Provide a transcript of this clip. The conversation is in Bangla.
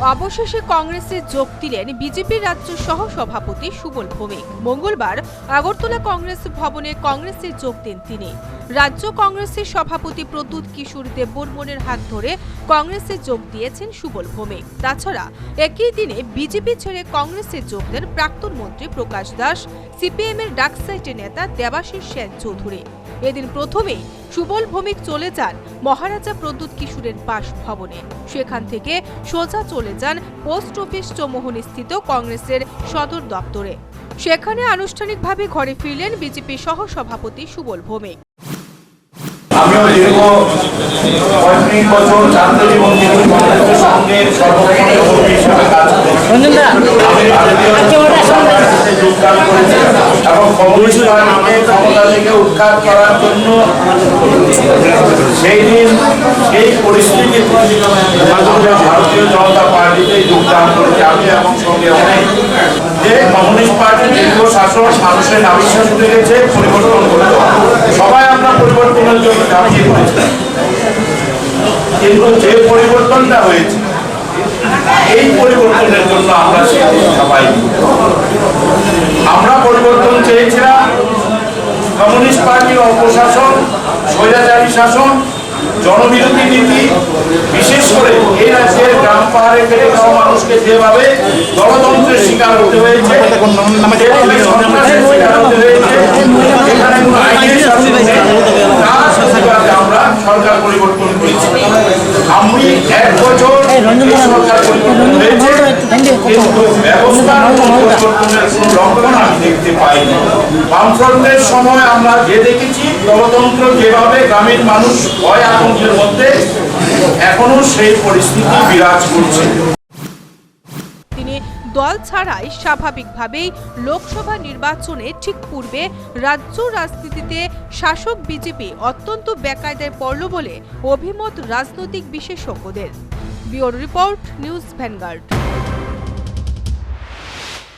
অবশেষে কংগ্রেসে যোগ দিলেন বিজেপির রাজ্য সহ সভাপতি সুবল ভৌমিক। মঙ্গলবার আগরতলা কংগ্রেস ভবনে কংগ্রেসে যোগ দেন তিনি। রাজ্য কংগ্রেসের সভাপতি প্রদ্যুৎ কিশোর দেববর্মনের হাত ধরে কংগ্রেসে যোগ দিয়েছেন সুবল ভৌমিক। তাছাড়া একই দিনে বিজেপি ছেড়ে কংগ্রেসে যোগ দেন প্রাক্তন মন্ত্রী প্রকাশ দাস সিপিএম এর ডাকসাইটের নেতা দেবাশিস সেন চৌধুরী। এদিন প্রথমেই সুবল ভৌমিক চলে যান মহারাজা প্রদ্যুৎ কিশোরের বাসভবনে। সেখান থেকে সোজা চলে যান পোস্ট অফিস চৌমোহনী স্থিত কংগ্রেসের সদর দপ্তরে। সেখানে আনুষ্ঠানিকভাবে ঘরে ফিরলেন বিজেপি সহ সভাপতি সুবল ভৌমিক। আমিও দীর্ঘ পঁয়ত্রিশ বছর ছাত্র জীবন থেকে কংগ্রেসের সঙ্গে সর্বক্ষণে কর্মী হিসেবে কাজ আমি ভারতীয় যোগদান করেছি এবং কমিউনিস্ট পার্টিকে ক্ষমতা থেকে উৎখাত করার জন্য সেই দিন সেই পরিস্থিতিতে ভারতীয় জনতা পার্টিতে যোগদান করেছি আমি এবং সঙ্গে অনেক যে কমিউনিস্ট পার্টি দীর্ঘ শাসন মানুষের আবিষ্কার গেছে পরিবর্তন করতে হবে। সবাই আমরা পরিবর্তনের জন্য ঝাঁপিয়ে পড়েছিলাম কিন্তু যে পরিবর্তনটা হয়েছে, এই পরিবর্তনের জন্য আমরা সবাই আমরা পরিবর্তন চেয়েছিলাম, কমিউনিস্ট পার্টির অপশাসন, স্বৈরাচারী শাসন, জনবিরোধী নীতি, বিশেষ করে এই রাজ্যের গ্রাম পাহাড়ে ফেলে খাওয়া মানুষকে যেভাবে গণতন্ত্রের শিকার হতে হয়েছে, যেভাবে সন্ত্রাসের শিকার আমি এক বছর এই সরকার পরিবর্তন কিন্তু ব্যবস্থার কোনো লক্ষণ আমি দেখতে পাইনি। বামফ্রন্টের সময় আমরা যে দেখেছি গণতন্ত্র যেভাবে গ্রামীণ মানুষ ভয় আতঙ্কের মধ্যে এখনও সেই পরিস্থিতি বিরাজ করছে। তিনি দল ছাড়াই স্বাভাবিকভাবেই লোকসভা নির্বাচনে ঠিক পূর্বে রাজ্য রাজনীতিতে শাসক বিজেপি অত্যন্ত বেকায়দায় পড়ল বলে অভিমত রাজনৈতিক বিশেষজ্ঞদের। বিওর রিপোর্ট, নিউজ ভ্যানগার্ড।